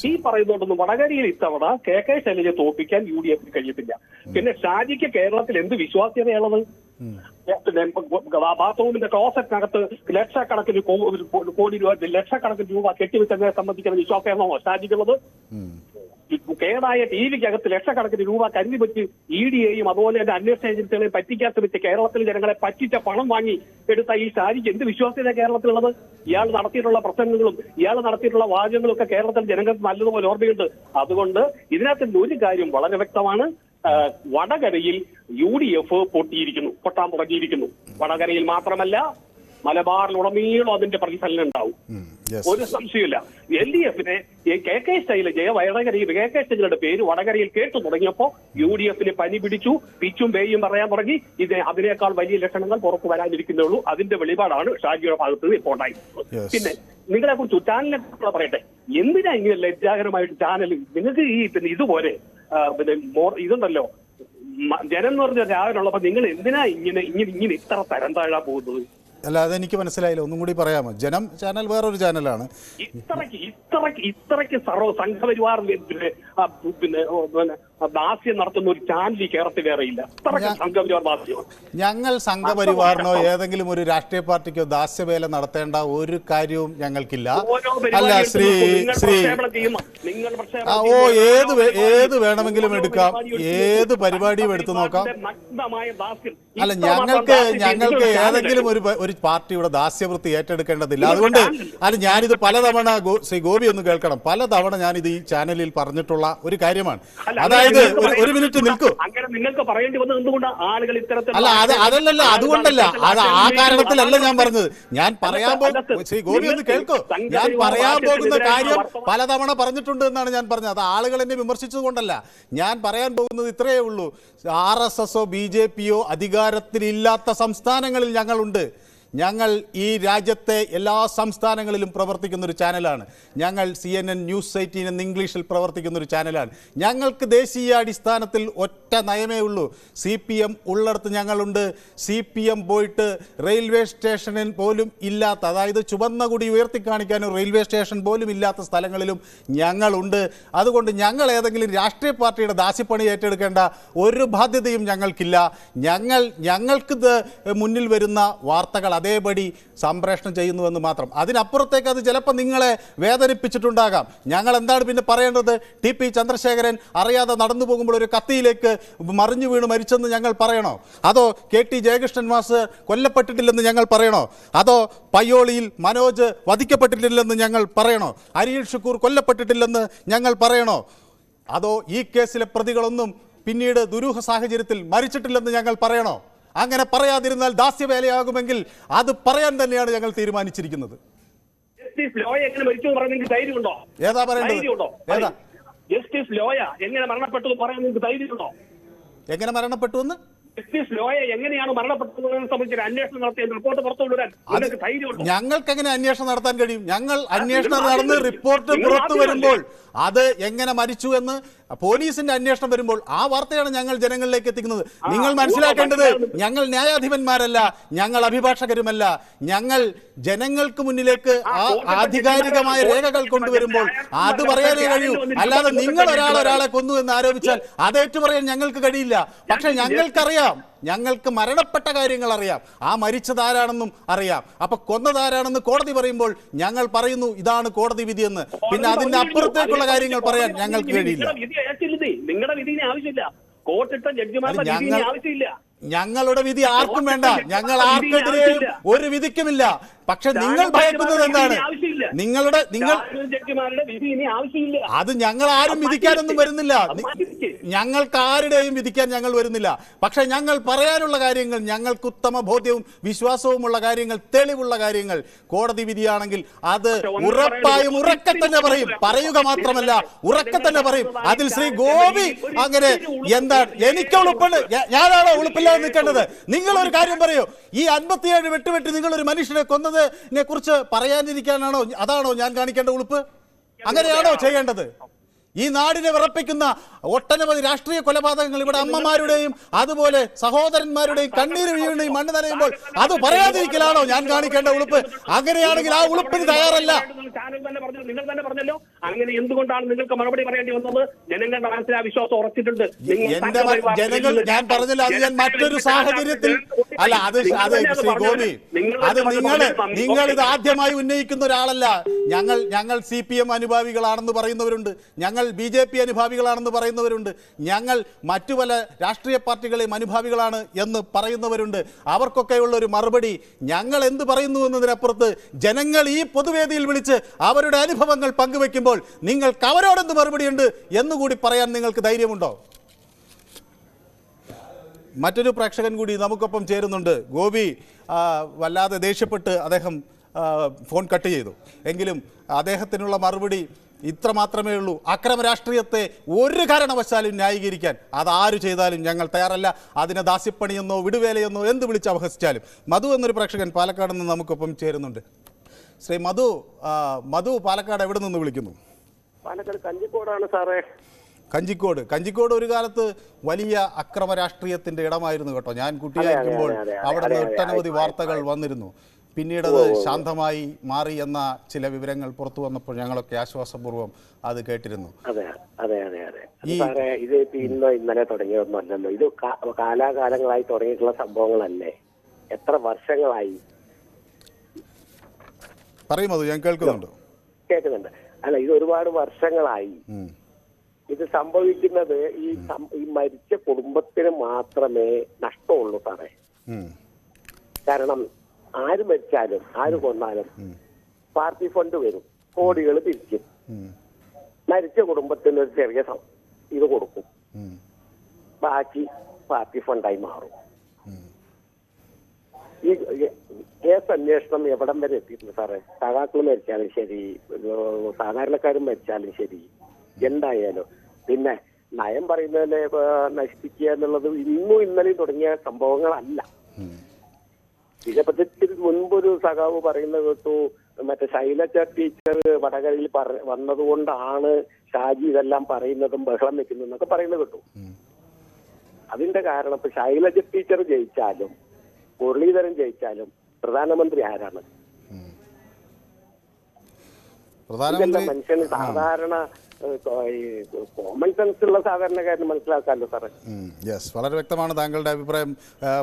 [SPEAKER 7] ഈ പറയുന്നോണ്ടൊന്നും വടകരയിൽ ഇത്തവണ കെ കെ ശൈലജയെ തോൽപ്പിക്കാൻ യു ഡി എഫിന് കഴിയത്തില്ല പിന്നെ ഷാജിക്ക് കേരളത്തിൽ എന്ത് വിശ്വാസ്യതയുള്ളത് പിന്നെ ബാത്റൂമിന്റെ ക്ലോസറ്റിനകത്ത് ലക്ഷക്കണക്കിന് കോടി രൂപ ലക്ഷക്കണക്കിന് രൂപ കെട്ടിവെച്ചതിനെ സംബന്ധിക്കുന്ന വിശ്വാസമാണോ ഷാജിക്കുള്ളത്? കേടായ ടി വിക്കകത്ത് ലക്ഷക്കണക്കിന് രൂപ കരുതി വെച്ച് ഇ ഡിയെയും അതുപോലെ തന്നെ അന്വേഷണ ഏജൻസികളെയും പറ്റിക്കാത്ത വെച്ച് കേരളത്തിലെ ജനങ്ങളെ പറ്റിച്ച പണം വാങ്ങി എടുത്ത ഈ ഷാരിക്ക് എന്ത് വിശ്വാസ്യത കേരളത്തിലുള്ളത്? ഇയാൾ നടത്തിയിട്ടുള്ള പ്രസംഗങ്ങളും ഇയാൾ നടത്തിയിട്ടുള്ള വാചകങ്ങളും ഒക്കെ കേരളത്തിൽ ജനങ്ങൾക്ക് നല്ലതുപോലെ ഓർമ്മയുണ്ട്. അതുകൊണ്ട് ഇതിനകത്ത് ഒരു കാര്യം വളരെ വ്യക്തമാണ്. വടകരയിൽ യു ഡി എഫ് പൊട്ടിയിരിക്കുന്നു പൊട്ടാൻ തുടങ്ങിയിരിക്കുന്നു. വടകരയിൽ മാത്രമല്ല മലബാറിലുടനീളം അതിന്റെ പ്രതിഫലനം ഉണ്ടാവും. ഒരു സംശയമില്ല എൽ ഡി എഫിനെ കെ കെ ശൈലജയ വടകരയിൽ കെ കെ ശൈലജയുടെ പേര് വടകരയിൽ കേട്ടു തുടങ്ങിയപ്പോ യു ഡി എഫിന് പനി പിടിച്ചു. പിച്ചും വേയും പറയാൻ തുടങ്ങി. ഇത് അതിനേക്കാൾ വലിയ ലക്ഷണങ്ങൾ പുറത്തു വരാനിരിക്കുന്നേ ഉള്ളൂ അതിന്റെ വെളിപാടാണ് ഷാജിയുടെ ഭാഗത്ത് നിന്ന് ഇപ്പോൾ പിന്നെ നിങ്ങളെ കുറിച്ച് ചാനലിനെ കുറിച്ചുള്ള പറയട്ടെ. എന്തിനാ ഇങ്ങനെ ലജ്ജാകരമായിട്ട് ചാനൽ നിങ്ങൾക്ക് ഈ പിന്നെ ഇതുപോലെ പിന്നെ ഇതുണ്ടല്ലോ. ജനം എന്ന് പറഞ്ഞ രാവിലെ ഉള്ളപ്പോ നിങ്ങൾ എന്തിനാ ഇങ്ങനെ ഇങ്ങനെ ഇങ്ങനെ ഇത്ര തരം താഴാൻ പോകുന്നത്?
[SPEAKER 1] അല്ല അതെനിക്ക് മനസ്സിലായില്ല. ഒന്നും കൂടി പറയാമോ? ജനം ചാനൽ വേറൊരു ചാനലാണ്.
[SPEAKER 7] ഇത്രയ്ക്ക് ഇത്രയ്ക്ക് ഇത്രയ്ക്ക് സർവ സംഘപരിവാർ പിന്നെ ദാസ്യം നടത്തുന്ന ഒരു ചാനൽ ഈ കേരളത്തിൽ വേറെയില്ല. സംഘപരിവാർ ദാസ്യം
[SPEAKER 1] ഞങ്ങൾ സംഘപരിവാറിനോ ഏതെങ്കിലും ഒരു രാഷ്ട്രീയ പാർട്ടിക്കോ ദാസ്യവേല നടത്തേണ്ട ഒരു കാര്യവും ഞങ്ങൾക്കില്ല. അല്ല ശ്രീ ശ്രീ ഓ ഏത് ഏത് വേണമെങ്കിലും എടുക്കാം. ഏത് പരിപാടിയും എടുത്തു നോക്കാം. അല്ല ഞങ്ങൾക്ക് ഞങ്ങൾക്ക് ഏതെങ്കിലും ഒരു ഒരു പാർട്ടിയുടെ ദാസ്യവൃത്തി ഏറ്റെടുക്കേണ്ടതില്ല. അതുകൊണ്ട്
[SPEAKER 7] അല്ല
[SPEAKER 1] അത് ഞാനിത് പലതവണ ശ്രീ ഗോപി ഒന്ന് കേൾക്കണം. പലതവണ ഞാനിത് ഈ ചാനലിൽ പറഞ്ഞിട്ടുള്ള ഒരു കാര്യമാണ്.
[SPEAKER 7] അങ്ങനെ
[SPEAKER 1] അതായത് ഒരു- മിനിറ്റ് നിൽക്കൂ.
[SPEAKER 7] അങ്ങനെ നിങ്ങൾക്ക് പറയേണ്ടി വന്നത് എന്തുകൊണ്ടാണ് ആളുകൾ ഇത്തരത്തിൽ
[SPEAKER 1] അല്ല അത് അതല്ലല്ല അതുകൊണ്ടല്ല. അത് ആ കാരണത്തിലല്ല ഞാൻ പറഞ്ഞത്. ഞാൻ പറയാൻ പോകും ശ്രീ ഗോപി ഒന്ന് കേൾക്കോ. ഞാൻ പറയാൻ പോകുന്ന കാര്യം പലതവണ പറഞ്ഞിട്ടുണ്ട് എന്നാണ് ഞാൻ പറഞ്ഞത്. അത് ആളുകൾ എന്നെ വിമർശിച്ചതുകൊണ്ടല്ല ഞാൻ പറയാൻ പോകുന്നത് ഇത്രയേ ഉള്ളൂ. ആർ എസ് എസോ ബി ജെ പിയോ അധികാരത്തിലില്ലാത്ത സംസ്ഥാനങ്ങളിൽ ഞങ്ങളുണ്ട്. ഞങ്ങൾ ഈ രാജ്യത്തെ എല്ലാ സംസ്ഥാനങ്ങളിലും പ്രവർത്തിക്കുന്ന ഒരു ചാനലാണ്. ഞങ്ങൾ C N N news eighteen എന്ന് ഇംഗ്ലീഷിൽ പ്രവർത്തിക്കുന്ന ഒരു ചാനലാണ്. ഞങ്ങൾക്ക് ദേശീയ അടിസ്ഥാനത്തിൽ ഒറ്റ നയമേ ഉള്ളൂ. സി പി എം ഉള്ളിടത്ത് ഞങ്ങളുണ്ട്. സി പി എം പോയിട്ട് റെയിൽവേ സ്റ്റേഷനിൽ പോലും ഇല്ലാത്ത അതായത് ചുവന്ന കുടി ഉയർത്തിക്കാണിക്കാനും റെയിൽവേ സ്റ്റേഷൻ പോലും ഇല്ലാത്ത സ്ഥലങ്ങളിലും ഞങ്ങളുണ്ട്. അതുകൊണ്ട് ഞങ്ങൾ ഏതെങ്കിലും രാഷ്ട്രീയ പാർട്ടിയുടെ ദാസ്യപ്പണി ഏറ്റെടുക്കേണ്ട ഒരു ബാധ്യതയും ഞങ്ങൾക്കില്ല. ഞങ്ങൾ ഞങ്ങൾക്ക് മുന്നിൽ വരുന്ന വാർത്തകൾ അതേപടി സംപ്രേഷണം ചെയ്യുന്നുവെന്ന് മാത്രം. അതിനപ്പുറത്തേക്ക് അത് ചിലപ്പോൾ നിങ്ങളെ വേദനിപ്പിച്ചിട്ടുണ്ടാകാം. ഞങ്ങൾ എന്താണ് പിന്നെ പറയേണ്ടത്? ടി പി ചന്ദ്രശേഖരൻ അറിയാതെ നടന്നു പോകുമ്പോൾ ഒരു കത്തിയിലേക്ക് മറിഞ്ഞു വീണ് മരിച്ചെന്ന് ഞങ്ങൾ പറയണോ? അതോ കെ ടി ജയകൃഷ്ണൻ മാസ്റ്റർ കൊല്ലപ്പെട്ടിട്ടില്ലെന്ന് ഞങ്ങൾ പറയണോ? അതോ പയ്യോളിയിൽ മനോജ് വധിക്കപ്പെട്ടിട്ടില്ലെന്ന് ഞങ്ങൾ പറയണോ? അരിയിൽ ഷുക്കൂർ കൊല്ലപ്പെട്ടിട്ടില്ലെന്ന് ഞങ്ങൾ പറയണോ? അതോ ഈ കേസിലെ പ്രതികളൊന്നും പിന്നീട് ദുരൂഹ സാഹചര്യത്തിൽ മരിച്ചിട്ടില്ലെന്ന് ഞങ്ങൾ പറയണോ? അങ്ങനെ പറയാതിരുന്നാൽ ദാസ്യവേലയാകുമെങ്കിൽ അത് പറയാൻ തന്നെയാണ് ഞങ്ങൾ തീരുമാനിച്ചിരിക്കുന്നത്. ഏതാ പറയേണ്ടത്? ഏതാ?
[SPEAKER 7] ജസ്റ്റിസ് ലോയ എങ്ങനെ മരണപ്പെട്ടു പറയാൻ നിങ്ങൾക്ക് ധൈര്യമുണ്ടോ?
[SPEAKER 1] എങ്ങനെ മരണപ്പെട്ടു എന്ന്?
[SPEAKER 7] ജസ്റ്റിസ് ലോയ എങ്ങനെയാണ് മരണപ്പെട്ടതെന്ന് സംബന്ധിച്ച് അന്വേഷണം നടത്തിയ റിപ്പോർട്ട്
[SPEAKER 1] ഞങ്ങൾക്ക് എങ്ങനെ അന്വേഷണം നടത്താൻ കഴിയും? ഞങ്ങൾ അന്വേഷണം നടന്ന് റിപ്പോർട്ട് പുറത്തു വരുമ്പോൾ അത് എങ്ങനെ മരിച്ചു എന്ന് പോലീസിന്റെ അന്വേഷണം വരുമ്പോൾ ആ വാർത്തയാണ് ഞങ്ങൾ ജനങ്ങളിലേക്ക് എത്തിക്കുന്നത്. നിങ്ങൾ മനസ്സിലാക്കേണ്ടത് ഞങ്ങൾ ന്യായാധിപന്മാരല്ല ഞങ്ങൾ അഭിഭാഷകരുമല്ല. ഞങ്ങൾ ജനങ്ങൾക്ക് മുന്നിലേക്ക് ആ ആധികാരികമായ രേഖകൾ കൊണ്ടുവരുമ്പോൾ അത് പറയാനേ കഴിയൂ. അല്ലാതെ നിങ്ങൾ ഒരാൾ ഒരാളെ കൊന്നു എന്ന് ആരോപിച്ചാൽ അത് ഏറ്റുപറയാൻ ഞങ്ങൾക്ക് കഴിയില്ല. പക്ഷെ ഞങ്ങൾക്കറിയാം ഞങ്ങൾക്ക് മരണപ്പെട്ട കാര്യങ്ങൾ അറിയാം. ആ മരിച്ചത് ആരാണെന്നും അറിയാം. അപ്പൊ കൊന്നതാരാണെന്ന് കോടതി പറയുമ്പോൾ ഞങ്ങൾ പറയുന്നു ഇതാണ് കോടതി വിധിയെന്ന്. പിന്നെ അതിന്റെ അപ്പുറത്തേക്കുള്ള കാര്യങ്ങൾ പറയാൻ ഞങ്ങൾക്ക് കഴിയില്ല.
[SPEAKER 7] നിങ്ങളുടെ വിധി നിങ്ങളുടെ വിധിന് ആവശ്യമില്ല. കോർട്ടിട്ട ജഡ്ജിമാരുടെ ആവശ്യമില്ല.
[SPEAKER 1] ഞങ്ങളുടെ വിധി ആർക്കും വേണ്ട. ഞങ്ങൾ ആർക്കെതിരെയും ഒരു വിധിക്കുമില്ല. പക്ഷെ നിങ്ങൾ ഭയക്കുന്നത് എന്താണ്? നിങ്ങളുടെ നിങ്ങൾ അത് ഞങ്ങൾ ആരും വിധിക്കാനൊന്നും വരുന്നില്ല. ഞങ്ങൾക്ക് ആരുടെയും വിധിക്കാൻ ഞങ്ങൾ വരുന്നില്ല. പക്ഷെ ഞങ്ങൾ പറയാനുള്ള കാര്യങ്ങൾ ഞങ്ങൾക്ക് ഉത്തമ ബോധ്യവും വിശ്വാസവുമുള്ള കാര്യങ്ങൾ തെളിവുള്ള കാര്യങ്ങൾ. കോടതി വിധിയാണെങ്കിൽ അത് ഉറപ്പായും ഉറക്കെ തന്നെ പറയും. പറയുക മാത്രമല്ല ഉറക്കെ തന്നെ പറയും. അതിൽ ശ്രീ ഗോപി അങ്ങനെ എന്താ എനിക്ക് ഉളുപ്പുണ്ട് ഞാ- ഞാനാണോ നിൽക്കേണ്ടത് നിങ്ങൾ ഒരു കാര്യം പറയൂ. ഈ അൻപത്തിയേഴ് വെട്ടുവെട്ടി നിങ്ങൾ ഒരു മനുഷ്യനെ കൊന്നതിനെ കുറിച്ച് പറയാനിരിക്കാനാണോ? അതാണോ ഞാൻ കാണിക്കേണ്ട ഉളുപ്പ്? അങ്ങനെയാണോ ചെയ്യേണ്ടത്? ഈ നാടിനെ വിറപ്പിക്കുന്ന ഒട്ടനവധി രാഷ്ട്രീയ കൊലപാതകങ്ങൾ ഇവിടെ അമ്മമാരുടെയും അതുപോലെ സഹോദരന്മാരുടെയും കണ്ണീര് വീഴുകയും മണ്ണ് നനയുമ്പോൾ അത് പറയാതിരിക്കലാണോ? ഞാൻ കാണിക്കേണ്ട ഉളുപ്പ്. അങ്ങനെയാണെങ്കിൽ ആ ഉളുപ്പിന് തയ്യാറല്ല.
[SPEAKER 7] അങ്ങനെ എന്തുകൊണ്ടാണ് നിങ്ങൾക്ക് മറുപടി പറയേണ്ടി വന്നത്? ജനങ്ങളുടെ മനസ്സിൽ ആ വിശ്വാസം ഉറച്ചിട്ടുണ്ട്. നിങ്ങൾ
[SPEAKER 1] ജനങ്ങൾ ഞാൻ പറഞ്ഞില്ല അത് ഞാൻ മറ്റൊരു സാഹചര്യത്തിൽ അല്ല അത് അത് ശ്രീ ഗോപി അത് നിങ്ങൾ നിങ്ങൾ ഇത് ആദ്യമായി ഉന്നയിക്കുന്ന ഒരാളല്ല. ഞങ്ങൾ ഞങ്ങൾ സി പി എം അനുഭാവികളാണെന്ന് പറയുന്നവരുണ്ട്. ഞങ്ങൾ ബി ജെ പി അനുഭാവികളാണെന്ന് പറയുന്നവരുണ്ട്. ഞങ്ങൾ മറ്റു പല രാഷ്ട്രീയ പാർട്ടികളെയും അനുഭാവികളാണ് എന്ന് പറയുന്നവരുണ്ട്. അവർക്കൊക്കെയുള്ള ഒരു മറുപടി. ഞങ്ങൾ എന്ത് പറയുന്നു എന്നതിനപ്പുറത്ത് ജനങ്ങൾ ഈ പൊതുവേദിയിൽ വിളിച്ച് അവരുടെ അനുഭവങ്ങൾ പങ്കുവെക്കുമ്പോൾ നിങ്ങൾക്ക് അവരോടെന്ത് മറുപടിയുണ്ട് എന്നുകൂടി പറയാൻ നിങ്ങൾക്ക് ധൈര്യമുണ്ടോ? മറ്റൊരു പ്രേക്ഷകൻ കൂടി നമുക്കൊപ്പം ചേരുന്നുണ്ട്. ഗോപി വല്ലാതെ ദേഷ്യപ്പെട്ട് അദ്ദേഹം ഫോൺ കട്ട് ചെയ്തു. എങ്കിലും അദ്ദേഹത്തിനുള്ള മറുപടി ഇത്ര മാത്രമേ ഉള്ളൂ. അക്രമ രാഷ്ട്രീയത്തെ ഒരു കാരണവശാലും ന്യായീകരിക്കാൻ അതാര് ചെയ്താലും ഞങ്ങൾ തയ്യാറല്ല. അതിനെ ദാസ്യപ്പണിയെന്നോ വിടുവേലയെന്നോ എന്ത് വിളിച്ച് അപഹസിച്ചാലും. മധു എന്നൊരു പ്രേക്ഷകൻ പാലക്കാട് നിന്ന് നമുക്കൊപ്പം ചേരുന്നുണ്ട്. ശ്രീ മധു മധു പാലക്കാട് എവിടെ നിന്ന് വിളിക്കുന്നു?
[SPEAKER 8] പാലക്കാട് കഞ്ചിക്കോടാണ് സാറേ.
[SPEAKER 1] കഞ്ചിക്കോട്. കഞ്ചിക്കോട് ഒരു കാലത്ത് വലിയ അക്രമ രാഷ്ട്രീയത്തിന്റെ ഇടമായിരുന്നു കേട്ടോ. ഞാൻ കുട്ടിയായിരിക്കുമ്പോൾ അവിടെ നിന്ന് ഒട്ടനവധി വാർത്തകൾ വന്നിരുന്നു. പിന്നീട് അത് ശാന്തമായി മാറി എന്ന ചില വിവരങ്ങൾ പുറത്തു വന്നപ്പോൾ ഞങ്ങളൊക്കെ ആശ്വാസപൂർവം അത് കേട്ടിരുന്നു.
[SPEAKER 8] അതെ അതെ അതെ അതെ. സാറേ ഇത് ഇന്നോ ഇന്നലെ തുടങ്ങിയതൊന്നുമല്ലല്ലോ ഇത് കാ- കാലാകാലങ്ങളായി തുടങ്ങിയിട്ടുള്ള സംഭവങ്ങളല്ലേ? എത്ര വർഷങ്ങളായി?
[SPEAKER 1] പറയും അത് ഞാൻ കേൾക്കുന്നുണ്ട്.
[SPEAKER 8] കേൾക്കുന്നുണ്ട്. അല്ല ഇത് ഒരുപാട് വർഷങ്ങളായി. ഇത് സംഭവിക്കുന്നത് ഈ ഈ മരിച്ച കുടുംബത്തിന് മാത്രമേ നഷ്ടമുള്ളൂ സാറേ. കാരണം ആര് മരിച്ചാലും ആര് കൊന്നാലും പാർട്ടി ഫണ്ട് വരും കോടികൾ തിരിക്കും. മരിച്ച കുടുംബത്തിന് ഒരു ചെറിയ ഇത് കൊടുക്കും. ബാക്കി പാർട്ടി ഫണ്ടായി മാറും. ഈ കേസ് അന്വേഷണം എവിടം വരെ എത്തിയിട്ടുണ്ട് സാറേ? സഹാക്കൾ മരിച്ചാലും ശരി സാധാരണക്കാരും മരിച്ചാലും ശരി. എന്തായാലും. പിന്നെ നയം പറയുന്നതിനെ നശിപ്പിക്കുക എന്നുള്ളത് ഇന്നും ഇന്നലെയും തുടങ്ങിയ സംഭവങ്ങളല്ല. ഇതിനെപ്പറ്റി മുൻപൊരു സഖാവ് പറയുന്നത് കേട്ടു മറ്റേ ശൈലജ ടീച്ചർ വടകരയിൽ പറ- വന്നതുകൊണ്ടാണ് ഷാജി ഇതെല്ലാം പറയുന്നതും ബഹളം വെക്കുന്നതും എന്നൊക്കെ പറയുന്നത് കേട്ടു. അതിന്റെ കാരണം ഇപ്പൊ ശൈലജ ടീച്ചർ ജയിച്ചാലും മുരളീധരൻ ജയിച്ചാലും പ്രധാനമന്ത്രി ആരാണ്? ഇതെല്ലാം മനുഷ്യന് സാധാരണ കോമൺ സെൻസ് ഉള്ള സാധാരണക്കാരന് മനസ്സിലാക്കാമല്ലോ സാറേ?
[SPEAKER 1] യെസ് വളരെ വ്യക്തമാണ് താങ്കളുടെ അഭിപ്രായം.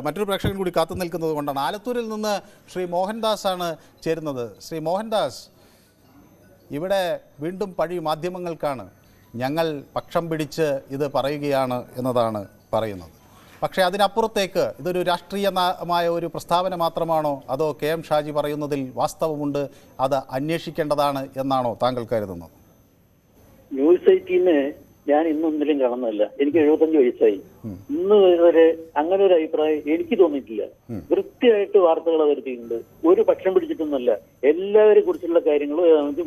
[SPEAKER 1] മറ്റൊരു പ്രേക്ഷകൻ കൂടി കാത്തു നിൽക്കുന്നത് കൊണ്ടാണ്. ആലത്തൂരിൽ നിന്ന് ശ്രീ മോഹൻദാസ് ആണ് ചേരുന്നത്. ശ്രീ മോഹൻദാസ് ഇവിടെ വീണ്ടും പഴി മാധ്യമങ്ങൾക്കാണ്. ഞങ്ങൾ പക്ഷം പിടിച്ച് ഇത് പറയുകയാണ് എന്നതാണ് പറയുന്നത്. പക്ഷേ അതിനപ്പുറത്തേക്ക് ഇതൊരു രാഷ്ട്രീയമായ ഒരു പ്രസ്താവന മാത്രമാണോ? അതോ കെ എം ഷാജി പറയുന്നതിൽ വാസ്തവമുണ്ട് അത് അന്വേഷിക്കേണ്ടതാണ് എന്നാണോ താങ്കൾ കരുതുന്നത്?
[SPEAKER 9] ന്യൂസ് എയ്റ്റീന് ഞാൻ ഇന്നൊന്നിലും കാണുന്നില്ല എനിക്ക് എഴുപത്തഞ്ച് വയസ്സായി. ഇന്ന് വരെ അങ്ങനെ ഒരു അഭിപ്രായം എനിക്ക് തോന്നിയിട്ടില്ല. വൃത്തിയായിട്ട് വാർത്തകൾ അവതരിപ്പിക്കുന്നുണ്ട്. ഒരു പക്ഷം പിടിച്ചിട്ടൊന്നുമല്ല. എല്ലാവരെ കുറിച്ചുള്ള കാര്യങ്ങൾ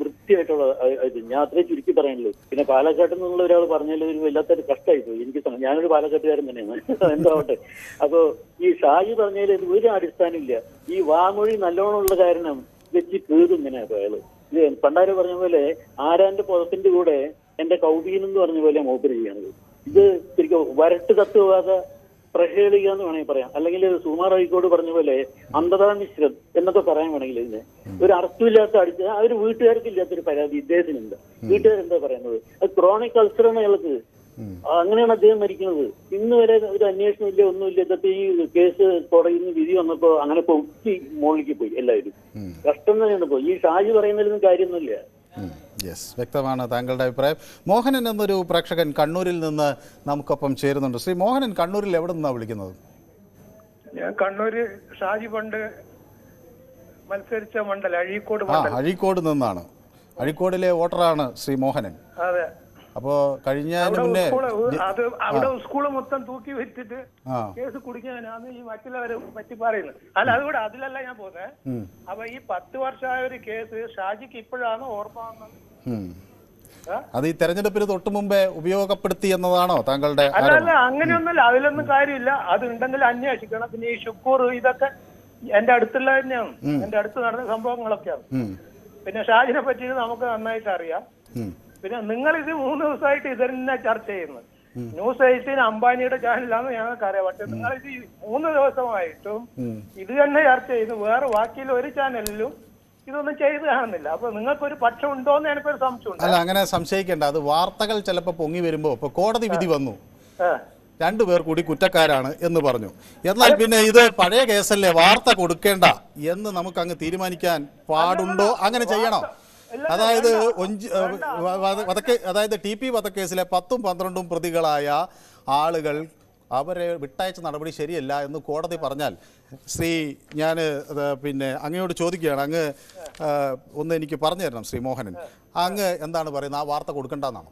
[SPEAKER 9] വൃത്തിയായിട്ടുള്ള ഇത് ഞാൻ അത്രേ ചുരുക്കി പറയുന്നുള്ളൂ പിന്നെ പാലക്കാട്ടിൽ നിന്നുള്ള ഒരാൾ പറഞ്ഞാൽ ഒരു വല്ലാത്തൊരു കഷ്ടമായി പോയി എനിക്ക് ഞാനൊരു പാലക്കാട്ടുകാരൻ തന്നെയാണ്. എന്താവട്ടെ അപ്പോ ഈ ഷാജി പറഞ്ഞതിൽ ഇത് ഒരു അടിസ്ഥാനമില്ല. ഈ വാമൊഴി നല്ലോണമുള്ള കാരണം വെച്ച് കീറും ഇങ്ങനെ അയാൾ. ഇത് പണ്ടാര് പറഞ്ഞ പോലെ ആരാന്റെ പുതത്തിന്റെ കൂടെ എന്റെ കൗബീൻ എന്ന് പറഞ്ഞ പോലെ മൂപ്പര് ചെയ്യുന്നത് ഇത് ശരിക്കും വരട്ട് തത്വവാദ പ്രഹേളിക എന്ന് വേണമെങ്കിൽ പറയാം. അല്ലെങ്കിൽ സുമാർ ഹൈക്കോട് പറഞ്ഞ പോലെ അന്ധതാ മിശ്രം എന്നൊക്കെ പറയാൻ വേണമെങ്കിൽ ഇതിന്. ഒരു അർത്ഥമില്ലാത്ത അടിച്ച് ആ ഒരു വീട്ടുകാർക്ക് ഇല്ലാത്തൊരു പരാതി ഇദ്ദേഹത്തിനുണ്ട്. വീട്ടുകാരെന്താ പറയുന്നത്? അത് ക്രോണിക് അൾസറാണ് അയാൾക്ക് അങ്ങനെയാണ് അദ്ദേഹം മരിക്കുന്നത്. ഇന്ന് വരെ ഒരു അന്വേഷണം ഇല്ല ഒന്നുമില്ല. ഇതൊക്കെ ഈ കേസ് കോടതിയിൽ നിന്ന് വിധി വന്നപ്പോ അങ്ങനെ പൊക്കി മുകളിലേക്ക് പോയി എല്ലാവരും. കഷ്ടം തന്നെയാണ് പോയി ഈ ഷാജി പറയുന്നതിലൊന്നും കാര്യമൊന്നുമില്ല.
[SPEAKER 1] യെസ് വ്യക്തമാണ് താങ്കളുടെ അഭിപ്രായം. മോഹനൻ എന്നൊരു പ്രേക്ഷകൻ കണ്ണൂരിൽ നിന്ന് നമുക്കൊപ്പം ചേരുന്നുണ്ട്. ശ്രീ മോഹനൻ കണ്ണൂരിൽ എവിടെ നിന്നാണ് വിളിക്കുന്നത്?
[SPEAKER 10] ഞാൻ കണ്ണൂര് ഷാജി പണ്ട് മത്സരിച്ച മണ്ഡലം അഴീക്കോട്
[SPEAKER 1] ആ അഴീക്കോട് നിന്നാണ്. അഴീക്കോടിലെ വോട്ടറാണ് ശ്രീ മോഹനൻ.
[SPEAKER 10] അതെ.
[SPEAKER 1] അപ്പോ
[SPEAKER 10] കഴിഞ്ഞ
[SPEAKER 1] മുന്നേ
[SPEAKER 10] അത് അവിടെ സ്കൂൾ മൊത്തം തൂക്കി വെച്ചിട്ട് കേസ് കുടിക്കാനാണ് ഈ മറ്റുള്ളവരെ പറ്റി പറയുന്നത്. അല്ല അതുകൂടെ അതിലല്ല ഞാൻ പോകുന്നത് അപ്പൊ ഈ പത്ത് വർഷമായ ഒരു കേസ് ഷാജിക്ക് ഇപ്പോഴാണ് ഓർമ്മ വന്നത്?
[SPEAKER 1] അത് ഈ തെരഞ്ഞെടുപ്പിന് തൊട്ടു മുമ്പേ ഉപയോഗപ്പെടുത്തി എന്നതാണോ താങ്കളുടെ
[SPEAKER 10] അല്ല
[SPEAKER 1] ആരോപണം?
[SPEAKER 10] അല്ല അങ്ങനെയൊന്നുമില്ല. അതിലൊന്നും കാര്യമില്ല. അത് ഉണ്ടെങ്കിൽ അന്വേഷിക്കണം. പിന്നെ ഈ ഷുക്കൂർ ഇതൊക്കെ എന്റെ അടുത്തുള്ള തന്നെയാണ്. എന്റെ അടുത്ത് നടന്ന സംഭവങ്ങളൊക്കെയാണ്. പിന്നെ ഷാജിനെ പറ്റി നമുക്ക് നന്നായിട്ട് അറിയാം. പിന്നെ നിങ്ങൾ ഇത് മൂന്ന് ദിവസമായിട്ട് ഇത് തന്നെ ചർച്ച ചെയ്യുന്നത്. ന്യൂസ് എയ്റ്റീൻ അംബാനിയുടെ ചാനലാണ് ഞങ്ങൾക്ക് അറിയാം പക്ഷെ നിങ്ങൾ ഇത് ഈ മൂന്ന് ദിവസമായിട്ടും ഇത് തന്നെ ചർച്ച ചെയ്യുന്നു. വേറെ ബാക്കിയിൽ ഒരു ചാനലിലും ഇതൊന്നും ചെയ്തു കാണുന്നില്ല അപ്പൊ നിങ്ങൾക്കൊരു പക്ഷം ഉണ്ടോ എന്ന് എനിക്കൊരു സംശയം
[SPEAKER 1] അല്ല അങ്ങനെ സംശയിക്കേണ്ട അത് വാർത്തകൾ ചിലപ്പോൾ പൊങ്ങി വരുമ്പോൾ ഇപ്പൊ കോടതി വിധി വന്നു. രണ്ടുപേർ കൂടി കുറ്റക്കാരാണ് എന്ന് പറഞ്ഞു എന്നാൽ പിന്നെ ഇത് പഴയ കേസല്ലേ വാർത്ത കൊടുക്കേണ്ട എന്ന് നമുക്ക് അങ്ങ് തീരുമാനിക്കാൻ പാടുണ്ടോ അങ്ങനെ ചെയ്യണോ അതായത് വധക്കേ അതായത് ടി പി വധക്കേസിലെ പത്തും പന്ത്രണ്ടും പ്രതികളായ ആളുകൾ അവരെ വിട്ടയച്ച നടപടി ശരിയല്ല എന്ന് കോടതി പറഞ്ഞാൽ ശ്രീ ഞാൻ പിന്നെ അങ്ങയോട് ചോദിക്കുകയാണ്. അങ്ങ് ഒന്ന് എനിക്ക് പറഞ്ഞു തരണം ശ്രീ മോഹനൻ. അങ്ങ് എന്താണ് പറയുന്നത്? ആ വാർത്ത കൊടുക്കണ്ടെന്നാണോ?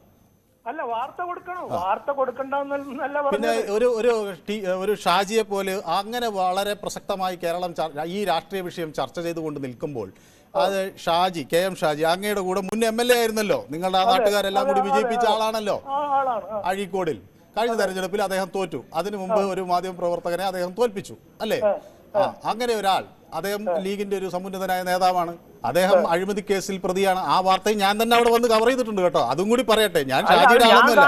[SPEAKER 10] അല്ല വാർത്ത കൊടുക്കണം. വാർത്ത കൊടുക്കണ്ടെന്നല്ല
[SPEAKER 1] പിന്നെ ഒരു ഒരു ഒരു ഷാജിയെ പോലെ അങ്ങനെ വളരെ പ്രസക്തമായി കേരളം ഈ രാഷ്ട്രീയ വിഷയം ചർച്ച ചെയ്തുകൊണ്ട് നിൽക്കുമ്പോൾ അത് ഷാജി കെ എം ഷാജി അങ്ങയുടെ കൂടെ മുൻ എം എൽ എ ആയിരുന്നല്ലോ. നിങ്ങളുടെ ആ നാട്ടുകാരെല്ലാം കൂടി വിജയിപ്പിച്ച ആളാണല്ലോ. അഴീക്കോടിൽ. കഴിഞ്ഞ തെരഞ്ഞെടുപ്പിൽ അദ്ദേഹം തോറ്റു. അതിനു മുമ്പ് ഒരു മാധ്യമ പ്രവർത്തകനെ അദ്ദേഹം തോൽപ്പിച്ചു. അല്ലേ? ആ അങ്ങനെ ഒരാൾ. അദ്ദേഹം ലീഗിന്റെ ഒരു സമുന്നതനായ നേതാവാണ്. അദ്ദേഹം അഴിമതി കേസിൽ പ്രതിയാണ്. ആ വാർത്തയും ഞാൻ തന്നെ അവിടെ വന്ന് കവർ ചെയ്തിട്ടുണ്ട് കേട്ടോ. അതും കൂടി പറയട്ടെ. ഞാൻ ഷാജിയുടെ ആളൊന്നുമല്ല.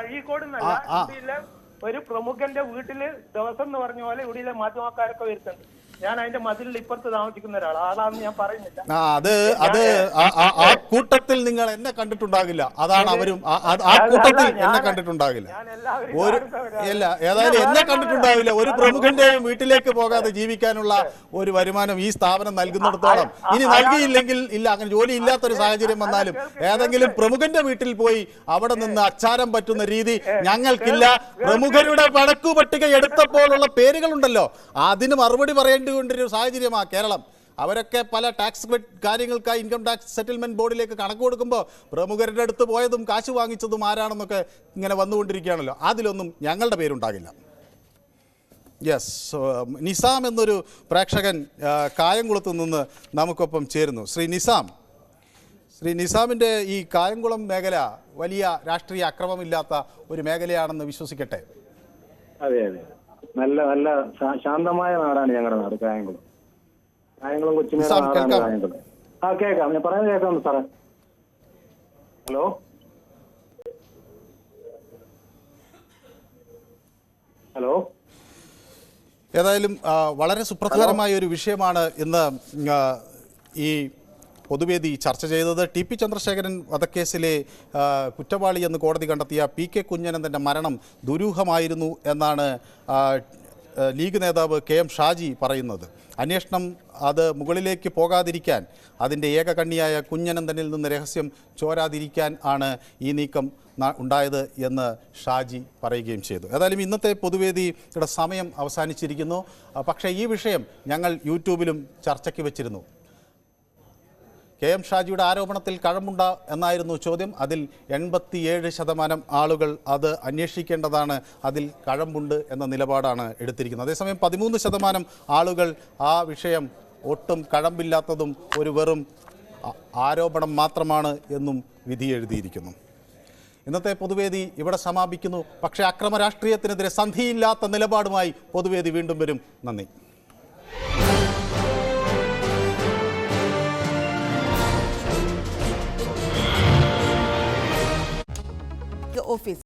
[SPEAKER 1] അഴീക്കോട്.
[SPEAKER 10] ഒരു പ്രമുഖന്റെ വീട്ടിൽ ദിവസം എന്ന് പറഞ്ഞ പോലെ ഇവിടെയിലെ മാധ്യമക്കാരൊക്കെ വരുന്നുണ്ട്. ഞാൻ അതിന്റെ മതിലിൽ ഇപ്പുറത്ത് താമസിക്കുന്ന ഒരാൾ ആളാണെന്ന് ഞാൻ പറയുന്നില്ല.
[SPEAKER 1] ആ അത് അത് ആ- കൂട്ടത്തിൽ നിങ്ങൾ എന്നെ കണ്ടിട്ടുണ്ടാകില്ല. അതാണ് അവരും ആ- കൂട്ടത്തിൽ എന്നെ കണ്ടിട്ടുണ്ടാകില്ല. ഒരു. ഇല്ല ഏതായാലും എന്നെ കണ്ടിട്ടുണ്ടാവില്ല ഒരു പ്രമുഖന്റെയും വീട്ടിലേക്ക് പോകാതെ ജീവിക്കാനുള്ള ഒരു വരുമാനം ഈ സ്ഥാപനം നൽകുന്നിടത്തോളം. ഇനി നൽകിയില്ലെങ്കിൽ ഇല്ല അങ്ങനെ ജോലി ഇല്ലാത്തൊരു സാഹചര്യം വന്നാലും ഏതെങ്കിലും പ്രമുഖന്റെ വീട്ടിൽ പോയി അവിടെ നിന്ന് അച്ചാരം പറ്റുന്ന രീതി ഞങ്ങൾക്കില്ല. പ്രമുഖരുടെ വഴക്കു പട്ടിക എടുത്തപ്പോഴുള്ള പേരുകളുണ്ടല്ലോ. അതിന് മറുപടി പറയേണ്ടി കൊണ്ടൊരു സാഹചര്യമാണ് കേരളം. അവരൊക്കെ പല ടാക്സ് കാര്യങ്ങൾക്കായി ഇൻകം ടാക്സ് സെറ്റിൽമെന്റ് ബോർഡിലേക്ക് കണക്ക് കൊടുക്കുമ്പോൾ പ്രമുഖരുടെ അടുത്ത് പോയതും കാശ് വാങ്ങിച്ചതും ആരാണെന്നൊക്കെ ഇങ്ങനെ വന്നുകൊണ്ടിരിക്കുകയാണല്ലോ. അതിലൊന്നും ഞങ്ങളുടെ പേരുണ്ടാകില്ല. യെസ് നിസാം എന്നൊരു പ്രേക്ഷകൻ കായംകുളത്ത് നിന്ന് നമുക്കൊപ്പം ചേരുന്നു. ശ്രീ നിസാം ശ്രീ നിസാമിന്റെ ഈ കായംകുളം മേഖല വലിയ രാഷ്ട്രീയ അക്രമമില്ലാത്ത ഒരു മേഖലയാണെന്ന് വിശ്വസിക്കട്ടെ?
[SPEAKER 11] അതെ അതെ. നല്ല നല്ല ശാന്തമായ നാടാണ് ഞങ്ങളുടെ നാട് കായംകുളം. കായംകുളം
[SPEAKER 1] കൊച്ചിനെ
[SPEAKER 11] നാടാണ്. കായംകുളം. ആ കേൾക്കാം. ഞാൻ പറയുന്നത് കേൾക്കാം സാറേ. ഹലോ? ഹലോ?
[SPEAKER 1] ഏതായാലും വളരെ സുപ്രധാനമായ ഒരു വിഷയമാണ് ഇന്ന് ഈ പൊതുവേദി ചർച്ച ചെയ്തത് ടി പി ചന്ദ്രശേഖരൻ വധക്കേസിലെ കുറ്റവാളി എന്ന് കോടതി കണ്ടെത്തിയ പി കെ കുഞ്ഞനന്തന്റെ മരണം ദുരൂഹമായിരുന്നു എന്നാണ് ലീഗ് നേതാവ് കെ എം ഷാജി പറയുന്നത്. അന്വേഷണം അത് മുകളിലേക്ക് പോകാതിരിക്കാൻ അതിന്റെ ഏകകണ്ണിയായ കുഞ്ഞനന്ദനിൽ നിന്ന് രഹസ്യം ചോരാതിരിക്കാൻ ആണ് ഈ നീക്കം ഉണ്ടായത് എന്ന് ഷാജി പറയുകയും ചെയ്തു. ഏതായാലും ഇന്നത്തെ പൊതുവേദിയുടെ സമയം അവസാനിച്ചിരിക്കുന്നു. പക്ഷേ ഈ വിഷയം ഞങ്ങൾ യൂട്യൂബിലും ചർച്ചയ്ക്ക് വെച്ചിരുന്നു. കെ എം ഷാജിയുടെ ആരോപണത്തിൽ കഴമ്പുണ്ട എന്നായിരുന്നു ചോദ്യം. അതിൽ എൺപത്തിയേഴ് ശതമാനം ആളുകൾ അത് അന്വേഷിക്കേണ്ടതാണ്. അതിൽ കഴമ്പുണ്ട് എന്ന നിലപാടാണ് എടുത്തിരിക്കുന്നത്. അതേസമയം പതിമൂന്ന് ശതമാനം ആളുകൾ ആ വിഷയം ഒട്ടും കഴമ്പില്ലാത്തതും ഒരു വെറും ആരോപണം മാത്രമാണ് എന്നും വിധി എഴുതിയിരിക്കുന്നു. ഇന്നത്തെ പൊതുവേദി ഇവിടെ സമാപിക്കുന്നു. പക്ഷേ അക്രമ രാഷ്ട്രീയത്തിനെതിരെ സന്ധിയില്ലാത്ത നിലപാടുമായി പൊതുവേദി വീണ്ടും വരും. നന്ദി.
[SPEAKER 12] office.